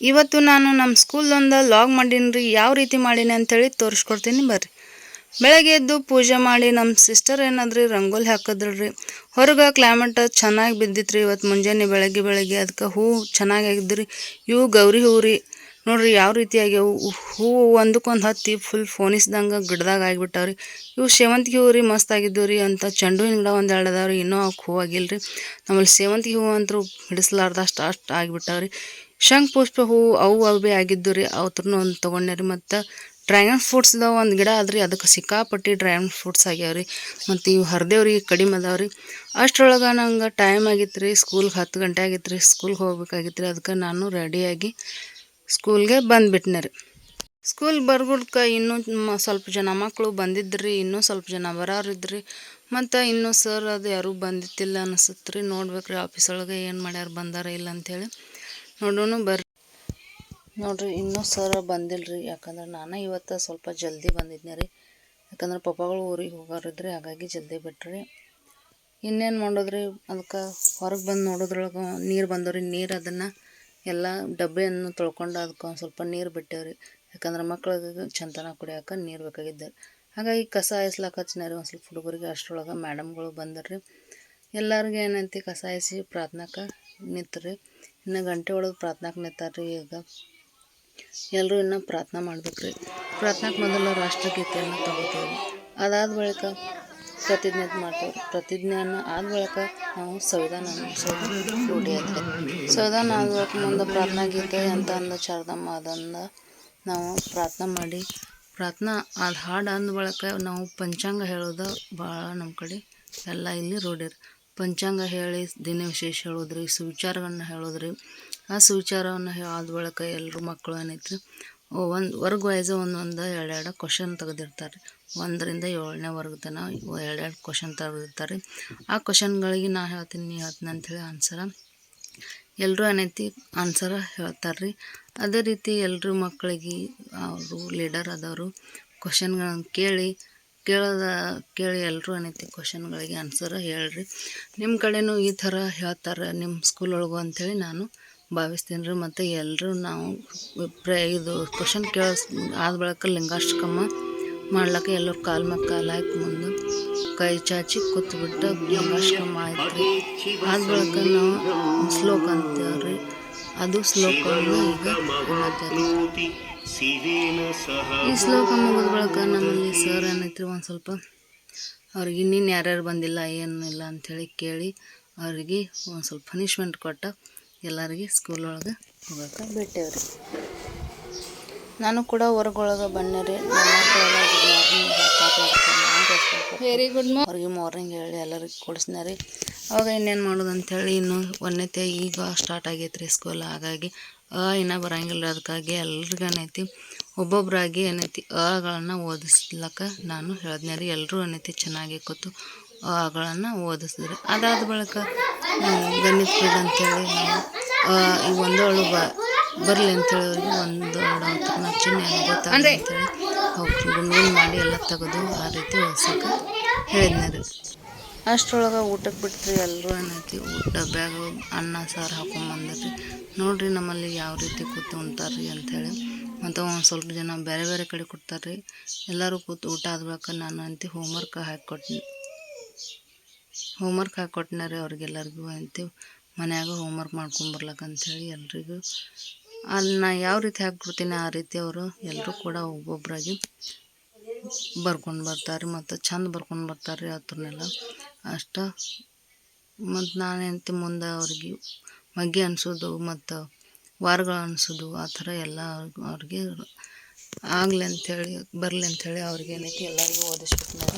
ಇವತ್ತು ನಾನು ನಮ್ಮ ಸ್ಕೂಲ್ದೊಂದು ಲಾಗ್ ಮಾಡೀನಿ ರೀ ಯಾವ ರೀತಿ ಮಾಡೀನಿ ಅಂಥೇಳಿ ತೋರಿಸ್ಕೊಡ್ತೀನಿ ಬರ್ರಿ. ಬೆಳಗ್ಗೆ ಎದ್ದು ಪೂಜೆ ಮಾಡಿ ನಮ್ಮ ಸಿಸ್ಟರ್ ಏನಾದ್ರಿ, ರಂಗೋಲಿ ಹಾಕಿದ್ರಿ ಹೊರಗೆ ಕ್ಲೈಮೇಟ್ ಚೆನ್ನಾಗಿ ಬಿದ್ದಿತ್ತು ರೀ ಇವತ್ತು ಮುಂಜಾನೆ ಬೆಳಗ್ಗೆ ಬೆಳಗ್ಗೆ ಅದಕ್ಕೆ ಹೂವು ಚೆನ್ನಾಗಿ ರೀ ಇವು ಗೌರಿ ಹೂವು ರೀ ನೋಡ್ರಿ ಯಾವ ರೀತಿ ಆಗ್ಯಾವು. ಹೂವು ಒಂದಕ್ಕೊಂದು ಹತ್ತಿ ಫುಲ್ ಫೋನಿಸ್ದಂಗೆ ಗಿಡದಾಗ ಆಗಿಬಿಟ್ಟಾವ್ರಿ. ಇವು ಸೇವಂತಿಗೆ ಹೂವು ರೀ ಮಸ್ತ್ ಆಗಿದ್ದು ರೀ ಅಂತ ಚೆಂಡು ಹೂವಿನ ಗಿಡ ಒಂದು ಎರಡು ಅದಾವ್ರಿ, ಇನ್ನೂ ಅವಕ್ಕೆ ಹೂವು ಆಗಿಲ್ಲ ರೀ ನಮ್ಮಲ್ಲಿ ಸೇವಂತಿಗೆ ಹೂವು ಅಂತೂ ಹಿಡಿಸ್ಲಾರ್ದಷ್ಟು ಅಷ್ಟು ಆಗಿಬಿಟ್ಟಾವ್ರಿ. ಶಂಖ ಪುಷ್ಪ ಹೂವು ಅವು ಅವು ಭೀ ಆಗಿದ್ದು ರೀ ಅವ್ರೂ ಒಂದು ತೊಗೊಂಡ್ಯಾರಿ ಮತ್ತು ಡ್ರ್ಯಾಗನ್ ಫ್ರೂಟ್ಸ್ದ ಒಂದು ಗಿಡ ಆದ್ರಿ ಅದಕ್ಕೆ ಸಿಕ್ಕಾಪಟ್ಟಿ ಡ್ರ್ಯಾಗನ್ ಫ್ರೂಟ್ಸ್ ಆಗ್ಯಾವ ರೀ. ಮತ್ತು ಇವು ಹರಿದೇವ್ರಿ ಕಡಿಮೆ ಅದಾವೆ ರೀ. ಅಷ್ಟರೊಳಗೆ ನಂಗೆ ಟೈಮ್ ಆಗಿತ್ತು ರೀ, ಸ್ಕೂಲ್ಗೆ ಹತ್ತು ಗಂಟೆ ಆಗಿತ್ತು ರೀ, ಸ್ಕೂಲ್ಗೆ ಹೋಗ್ಬೇಕಾಗಿತ್ತು ರೀ. ಅದಕ್ಕೆ ನಾನು ರೆಡಿಯಾಗಿ ಸ್ಕೂಲ್ಗೆ ಬಂದುಬಿಟ್ನೆ ರೀ. ಸ್ಕೂಲ್ ಬರ್ಗುಡ್ಕ ಇನ್ನೂ ಸ್ವಲ್ಪ ಜನ ಮಕ್ಕಳು ಬಂದಿದ್ರಿ ಇನ್ನೂ ಸ್ವಲ್ಪ ಜನ ಬರೋರಿದ್ರಿ ಮತ್ತು ಇನ್ನೂ ಸರ್ ಅದು ಯಾರೂ ಬಂದಿತ್ತಿಲ್ಲ ಅನಿಸುತ್ತೆ ರೀ. ನೋಡ್ಬೇಕು ರೀ, ಆಫೀಸ್ ಒಳಗೆ ಏನು ಮಾಡ್ಯಾರ ಬಂದಾರ ಇಲ್ಲ ಅಂಥೇಳಿ ನೋಡೋಣ ಬರ್ರಿ. ನೋಡ್ರಿ, ಇನ್ನೂ ಸರ ಬಂದಿಲ್ಲ ರೀ ಯಾಕಂದ್ರೆ ನಾನು ಇವತ್ತು ಸ್ವಲ್ಪ ಜಲ್ದಿ ಬಂದಿದ್ದೆ ರೀ. ಯಾಕಂದ್ರೆ ಪಪ್ಪಗಳು ಊರಿಗೆ ಹೋಗೋರಿದ್ರಿ, ಹಾಗಾಗಿ ಜಲ್ದಿ ಬಿಟ್ರಿ. ಇನ್ನೇನು ಮಾಡೋದ್ರಿ? ಅದಕ್ಕೆ ಹೊರಗೆ ಬಂದು ನೋಡೋದ್ರೊಳಗೆ ನೀರು ಬಂದವ್ರಿ. ನೀರು ಅದನ್ನು ಎಲ್ಲ ಡಬ್ಬೆಯನ್ನು ತೊಳ್ಕೊಂಡು ಅದಕ್ಕೆ ಒಂದು ಸ್ವಲ್ಪ ನೀರು ಬಿಟ್ಟೇವ್ರಿ. ಯಾಕಂದ್ರೆ ಮಕ್ಳಿಗೆ ಚಂತನ ಕುಡಿಯೋಕೆ ನೀರು ಬೇಕಾಗಿದ್ದೆ ಹಾಗಾಗಿ ಕಸ ಹಾಯಿಸ್ಲಾಕ ರೀ. ಒಂದು ಸ್ವಲ್ಪ ಹುಡುಗರಿಗೆ ಅಷ್ಟರೊಳಗೆ ಮೇಡಮ್ಗಳು ಬಂದರ್ರಿ. ಎಲ್ಲರಿಗೆ ಏನಂತಿ ಕಸ ಹಾಯಿಸಿ ಪ್ರಾರ್ಥನಾಕ ನಿಂತ್ರಿ. ಇನ್ನು ಗಂಟೆ ಒಳಗೆ ಪ್ರಾರ್ಥನಾಕ್ಕೆ ರೀ ಈಗ. ಎಲ್ಲರೂ ಇನ್ನೂ ಪ್ರಾರ್ಥನೆ ಮಾಡ್ಬೇಕು ರೀ ಪ್ರಾರ್ಥನಾಕ್ಕೆ ಮೊದಲು ರಾಷ್ಟ್ರಗೀತೆಯನ್ನು ತಗೋತೀವಿ ಅದಾದ ಬಳಿಕ ಪ್ರತಿಜ್ಞೆ ಮಾಡ್ತೇವೆ ಪ್ರತಿಜ್ಞೆಯನ್ನು ಆದ ಬಳಿಕ ನಾವು ಸಂವಿಧಾನ ಸಂವಿಧಾನ ರೂಢಿ ಐತೆ ಸಂವಿಧಾನ ಆದ ಬಳಿಕ ಮುಂದೆ ಪ್ರಾರ್ಥನಾ ಗೀತೆ ಅಂತ ಅಂದ ಶಾರದಮ್ಮ ಅದಂದ ನಾವು ಪ್ರಾರ್ಥನೆ ಮಾಡಿ. ಪ್ರಾರ್ಥನಾ ಅದು ಹಾಡು ಅಂದ ಬಳಿಕ ನಾವು ಪಂಚಾಂಗ ಹೇಳೋದು ಭಾಳ ನಮ್ಮ ಕಡೆ ಎಲ್ಲ ಇಲ್ಲಿ ರೂಢಿ ರೀ ಪಂಚಾಂಗ ಹೇಳಿ ದಿನ ವಿಶೇಷ ಹೇಳೋದ್ರಿ, ಸುವಿಚಾರಗಳನ್ನ ಹೇಳೋದ್ರಿ. ಆ ಸುವಿಚಾರವನ್ನು ಆದ ಬಳಿಕ ಎಲ್ಲರೂ ಮಕ್ಕಳು ಏನೈತ್ರಿ ಒಂದು, ವರ್ಗ ವೈಸ್ ಒಂದೊಂದು ಎರಡೆರಡು ಕ್ವಶನ್ ತೆಗೆದಿರ್ತಾರೆ ಒಂದರಿಂದ ಏಳನೇ ವರ್ಗ ತನಕ ಎರಡೆರಡು ಕ್ವಶನ್ ತೆಗೆದಿರ್ತಾರೆ ಆ ಕ್ವಶನ್ಗಳಿಗೆ ನಾ ಹೇಳ್ತೀನಿ, ನೀ ಹೇಳ್ತೀನಿ ಅಂಥೇಳಿ ಆನ್ಸರ ಎಲ್ಲರೂ ಏನೈತಿ ಆನ್ಸರ ಹೇಳ್ತಾರೆ ರೀ ಅದೇ ರೀತಿ ಎಲ್ಲರೂ ಮಕ್ಕಳಿಗೆ ಅವರು ಲೀಡರ್ ಆದವರು ಕ್ವಶನ್ಗಳನ್ನು ಕೇಳಿ ಕೇಳೋದ ಕೇಳಿ ಎಲ್ಲರೂ ಏನೈತಿ ಕ್ವಶನ್ಗಳಿಗೆ ಆನ್ಸರ್ ಹೇಳ್ರಿ. ನಿಮ್ಮ ಕಡೆನೂ ಈ ಥರ ಹೇಳ್ತಾರೆ ನಿಮ್ಮ ಸ್ಕೂಲ್ ಒಳಗು ಅಂಥೇಳಿ ನಾನು ಭಾವಿಸ್ತೀನಿ ರೀ ಮತ್ತು ಎಲ್ಲರೂ ನಾವು ಪ್ರೇ ಇದು ಕ್ವಶನ್ ಕೇಳೋ ಆದ ಬಳಿಕ ಲಿಂಗಾಷ್ಟಕಮ್ಮ ಮಾಡ್ಲಿಕ್ಕೆ ಎಲ್ಲರೂ ಕಾಲು ಮ್ಯಾಗ ಕಾಲು ಹಾಕಿ ಮುಂದೆ ಕೈ ಚಾಚಿ ಕೂತ್ಬಿಟ್ಟು ಲಿಂಗಾಷ್ಟಕಮ್ಮ ಆಯ್ತು ರೀ ಆದ ಬಳಿಕ ನಾವು ಶ್ಲೋಕ ಅಂತೇವ್ರಿ ಅದು ಶ್ಲೋಕವನ್ನು ಈಗ ಈ ಶ್ಲೋಕ ಮುಗಿದ ಬಳಿಕ ನಮ್ಮಲ್ಲಿ ಸರ್ ಏನೈತ್ರಿ ಒಂದು ಸ್ವಲ್ಪ? ಅವ್ರಿಗೆ ಇನ್ನೇನು ಯಾರ್ಯಾರು ಬಂದಿಲ್ಲ ಏನಿಲ್ಲ ಅಂಥೇಳಿ ಕೇಳಿ ಅವ್ರಿಗೆ ಒಂದು ಸ್ವಲ್ಪ ಪನಿಷ್ಮೆಂಟ್ ಕೊಟ್ಟ ಎಲ್ಲರಿಗೆ ಸ್ಕೂಲ್ ಒಳಗೆ ಹೋಗಕ್ಕೆ ಬಿಟ್ಟೇವ್ರಿ. ನಾನು ಕೂಡ ಹೊರಗೊಳಗೆ ಬಣ್ಣರಿ ವೆರಿ ಗುಡ್ ಅವ್ರಿಗೆ ಮಾರ್ನಿಂಗ್ ಹೇಳಿ ಎಲ್ಲರಿಗೆ ಕೊಡಿಸ್ನ ರೀ. ಅವಾಗ ಇನ್ನೇನು ಮಾಡೋದು ಅಂಥೇಳಿ ಇನ್ನು ಒಂದನೇತೆ ಈಗ ಸ್ಟಾರ್ಟ್ ಆಗೈತೆ ರೀ ಸ್ಕೂಲ್ ಹಾಗಾಗಿ ಅ ಇನ್ನೂ ಬರಂಗಿಲ್ಲ ಅದಕ್ಕಾಗಿ ಎಲ್ರಿಗೂ ಏನೈತಿ ಒಬ್ಬೊಬ್ಬರಾಗಿ ಏನೈತಿ ಅಗಳನ್ನು ಓದಿಸ್ಲಕ್ಕ ನಾನು ಹೇಳಿದ್ನೆ ರೀ. ಎಲ್ಲರೂ ಏನೈತಿ ಚೆನ್ನಾಗಿ ಕೂತು ಅಗಳನ್ನು ಓದಿಸಿದ್ರಿ. ಅದಾದ ಬಳಿಕ ಗಣಿತ ಪೀಡ್ ಅಂತೇಳಿ ನಾವು ಅ ಈ ಒಂದೋಳು ಬ ಬರಲಿ ಅಂತೇಳಿ ಅವ್ರಿಗೆ. ಒಂದು ಚಿನ್ನ ಗೊತ್ತಾಗಲಿ ಅಂತೇಳಿ. ಅವ್ರು ಮಾಡಿ ಎಲ್ಲ ತೆಗೆದು ಆ ರೀತಿ ಓದ್ಸಕ್ಕೆ ಹೇಳಿದ್ನೆ ರೀ. ಅಷ್ಟ್ರೊಳಗೆ ಊಟಕ್ಕೆ ಬಿಟ್ರಿ ಎಲ್ಲರೂ ಏನೈತಿ? ಊಟ, ಬ್ಯಾಗ, ಅನ್ನ, ಸಾರು ಹಾಕೊಂಬಂದ್ರಿ ನೋಡಿರಿ ನಮ್ಮಲ್ಲಿ ಯಾವ ರೀತಿ ಕೂತು ಉಣ್ತಾರ್ರಿ ಅಂಥೇಳಿ ಮತ್ತು ಒಂದು ಸ್ವಲ್ಪ ಜನ ಬೇರೆ ಬೇರೆ ಕಡೆ ಕೊಡ್ತಾರೆ ರೀ ಎಲ್ಲರೂ ಕೂತು ಊಟ ಆದ್ಬೇಕು ನಾನು ಅಂತಿ ಹೋಮ್ವರ್ಕ್ ಹಾಕಿಕೊಟ್ನಿ ಹೋಮ್ವರ್ಕ್ ಹಾಕಿಕೊಟ್ಟಿನ ರೀ ಅವ್ರಿಗೆಲ್ಲರಿಗೂ ಅಂತಿ. ಮನ್ಯಾಗ ಹೋಮ್ವರ್ಕ್ ಮಾಡ್ಕೊಂಬರ್ಲಕ್ಕ ಅಂಥೇಳಿ ಎಲ್ರಿಗೂ. ಅಲ್ಲಿ ನಾ ಯಾವ ರೀತಿ ಹಾಕ್ಬಿಡ್ತೀನಿ ಆ ರೀತಿ ಅವರು ಎಲ್ಲರೂ ಕೂಡ ಒಬ್ಬೊಬ್ಬರಾಗಿ ಬರ್ಕೊಂಡು ಬರ್ತಾರೆ ರೀ ಮತ್ತು ಚಂದ ಬರ್ಕೊಂಡು ಬರ್ತಾರೆ ರೀ ಅದನ್ನೆಲ್ಲ ಅಷ್ಟು ಮತ್ತು ನಾನೆಂತ ಮುಂದೆ ಅವ್ರಿಗೆ ಮಗ್ಗಿ ಅನ್ಸೋದು ಮತ್ತು ವಾರಗಳು ಅನ್ಸೋದು ಆ ಥರ ಎಲ್ಲ ಅವ್ರಿಗೆ ಆಗಲಿ ಅಂಥೇಳಿ ಬರಲಿ ಅಂಥೇಳಿ ಅವ್ರಿಗೆ ಏನೈತಿ ಎಲ್ಲರಿಗೂ ಓದಿಸ್ಬಿಟ್ನಾರ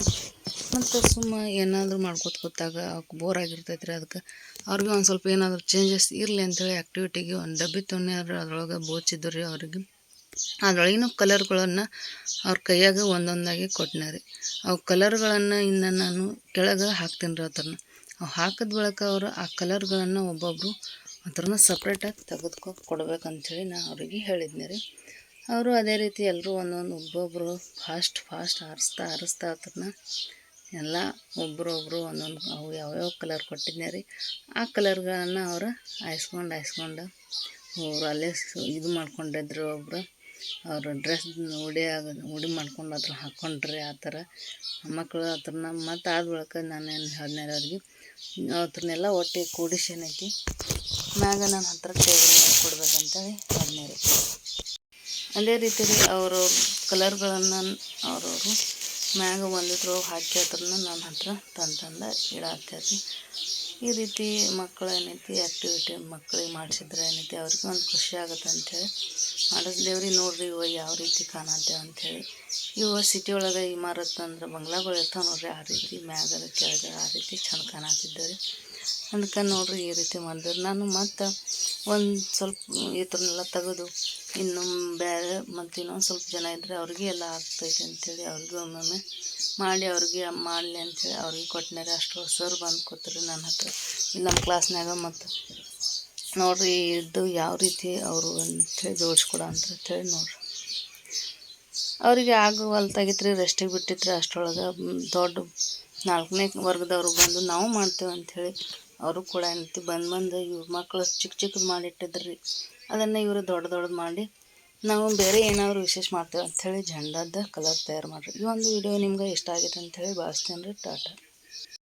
ಮತ್ತು ಸುಮ್ಮ ಏನಾದರೂ ಮಾಡ್ಕೊತ ಕೂತಾಗ ಅವ್ಕೆ ಬೋರ್ ಆಗಿರ್ತೈತೆ ರೀ ಅದಕ್ಕೆ ಅವ್ರಿಗೆ ಒಂದು ಸ್ವಲ್ಪ ಏನಾದರೂ ಚೇಂಜಸ್ ಇರಲಿ ಅಂಥೇಳಿ ಆ್ಯಕ್ಟಿವಿಟಿಗೆ ಒಂದು ಡಬ್ಬಿ ತೊಗೊಂಡ್ಯಾರ ಅದ್ರೊಳಗೆ ಬೋಚಿದ್ರು ರೀ ಅವ್ರಿಗೆ. ಅದ್ರೊಳಗಿನ ಕಲರ್ಗಳನ್ನು ಅವ್ರ ಕೈಯಾಗ ಒಂದೊಂದಾಗಿ ಕೊಟ್ಟನ ರೀ ಅವು ಕಲರ್ಗಳನ್ನು ಇನ್ನು ನಾನು ಕೆಳಗೆ ಹಾಕ್ತೀನಿ ರೀ ಅದನ್ನು ಅವು ಹಾಕಿದ ಬಳಿಕ ಅವರು ಆ ಕಲರ್ಗಳನ್ನು ಒಬ್ಬೊಬ್ಬರು ಅದ್ರನ್ನ ಸಪ್ರೇಟಾಗಿ ತೆಗೆದುಕೊ ಕೊಡ್ಬೇಕಂಥೇಳಿ ನಾ ಅವ್ರಿಗೆ ಹೇಳಿದ್ನಿ ರೀ ಅವರು ಅದೇ ರೀತಿ ಎಲ್ಲರೂ ಒಂದೊಂದು ಒಬ್ಬೊಬ್ಬರು ಫಾಸ್ಟ್ ಫಾಸ್ಟ್ ಆರಿಸ್ತಾ ಆರಿಸ್ತಾ ಅದನ್ನ ಎಲ್ಲ ಒಬ್ಬರೊಬ್ಬರು ಒಂದೊಂದು ಅವು ಯಾವ್ಯಾವ ಕಲರ್ ಕೊಟ್ಟಿದ್ನೆ ರೀ ಆ ಕಲರ್ಗಳನ್ನು ಅವರು ಆಯ್ಸ್ಕೊಂಡು ಆಯ್ಸ್ಕೊಂಡು ಅವರು ಅಲ್ಲೇ ಇದು ಮಾಡ್ಕೊಂಡಿದ್ರು ಒಬ್ರು. ಅವ್ರ ಡ್ರೆಸ್ ಉಡಿ ಆಗ, ಉಡಿ ಮಾಡ್ಕೊಂಡು ಅದ್ರ ಹಾಕ್ಕೊಂಡ್ರಿ ಆ ಥರ ಮಕ್ಕಳು ಅದ್ರನ್ನ ಮತ್ತು ಆದ ಬಳಿಕ ನಾನೇನು ಹೇಳಿದ್ನಲ್ಲ ಅವ್ರಿಗೆ ಅವ್ರನ್ನೆಲ್ಲ ಒಟ್ಟಿಗೆ ಕೂಡಿಸಿ ಏನೈತಿ ಮ್ಯಾಗ ನನ್ನ ಹತ್ರ ಟೇಬಲ್ ಮೇಲೆ ಕೊಡ್ಬೇಕಂತೇಳಿ ಹದಿನೈದು ಅದೇ ರೀತಿ ರೀ ಅವ್ರವ್ರ ಕಲರ್ಗಳನ್ನು ಅವ್ರವರು ಮ್ಯಾಗ ಒಂದಿದ್ರೊಳಗೆ ಹಾಕಿ ಅದ್ರನ್ನ ನನ್ನ ಹತ್ರ ತಂದು ತಂದು ಇಡಾತ್ಯಾರ ಈ ರೀತಿ ಮಕ್ಕಳು ಏನೈತಿ ಆ್ಯಕ್ಟಿವಿಟಿ ಮಕ್ಳಿಗೆ ಮಾಡಿಸಿದ್ರೆ ಏನೈತಿ ಅವ್ರಿಗೂ ಒಂದು ಖುಷಿ ಆಗುತ್ತೆ ಅಂಥೇಳಿ. ಮಾಡಿಸ್ದೇವ್ರಿ ನೋಡ್ರಿ ಇವ ಯಾವ ರೀತಿ ಕಾಣತ್ತೇವೆ ಅಂಥೇಳಿ. ಇವ ಸಿಟಿ ಒಳಗೆ ಇಮಾರತ್ ಅಂದ್ರೆ ಬಂಗ್ಲಾಗಳು ಇರ್ತಾವೆ ನೋಡ್ರಿ ಆ ರೀತಿ ಮ್ಯಾಗದ ಕೆಳಗೆ ಆ ರೀತಿ ಚಂದ ಕಾಣತ್ತಿದ್ದಾರೆ. ಅದಕ್ಕೆ ನೋಡ್ರಿ ಈ ರೀತಿ ಮಾಡಿದ್ರು. ನಾನು ಮತ್ತು ಒಂದು ಸ್ವಲ್ಪ ಇದ್ರನ್ನೆಲ್ಲ ತೆಗೆದು ಇನ್ನು ಬೇರೆ ಮತ್ತು ಇನ್ನೊಂದು ಸ್ವಲ್ಪ ಜನ ಇದ್ದರೆ ಅವ್ರಿಗೆ ಎಲ್ಲ ಆಗ್ತೈತೆ ಅಂಥೇಳಿ ಅವ್ರಿಗೂ ಒಮ್ಮೊಮ್ಮೆ ಮಾಡಿ ಅವ್ರಿಗೆ ಮಾಡಲಿ ಅಂಥೇಳಿ ಅವ್ರಿಗೆ ಕೊಟ್ಟನಾರ ಅಷ್ಟು ಸರ್ ಬಂದು ಕೂತ್ರಿ ನನ್ನ ಹತ್ರ. ನಮ್ಮ ಕ್ಲಾಸ್ನಾಗ ಮತ್ತು ನೋಡ್ರಿ ಇದು ಯಾವ ರೀತಿ ಅವರು ಅಂಥೇಳಿ ಜೋಡಿಸ್ಕೊಡ ಅಂತ ಹೇಳಿ ನೋಡ್ರಿ. ಅವರಿಗೆ ಆಗುವಲ್ತಾಗಿತ್ತು ರೀ ರೆಸ್ಟಿಗೆ ಬಿಟ್ಟಿತ್ತು ಅಷ್ಟರೊಳಗೆ ದೊಡ್ಡ ನಾಲ್ಕನೇ ವರ್ಗದವ್ರು ಬಂದು ನಾವು ಮಾಡ್ತೇವೆ ಅಂಥೇಳಿ ಅವರು ಕೂಡ ಏನೈತಿ ಬಂದು ಬಂದು ಇವ್ರ ಮಕ್ಕಳು ಚಿಕ್ಕ ಚಿಕ್ಕದು ಮಾಡಿಟ್ಟಿದ್ರು. ಅದನ್ನು ಇವರು ದೊಡ್ಡ ದೊಡ್ಡದು ಮಾಡಿ ನಾವು ಬೇರೆ ಏನಾದರೂ ವಿಶೇಷ ಮಾಡ್ತೇವೆ ಅಂಥೇಳಿ ಜೆಂಡದ ಕಲರ್ ತಯಾರು ಮಾಡಿರಿ. ಈ ಒಂದು ವಿಡಿಯೋ ನಿಮ್ಗೆ ಇಷ್ಟ ಆಗೈತೆ ಅಂಥೇಳಿ ಭಾವಿಸ್ತೇನೆ ರೀ. ಟಾಟಾ.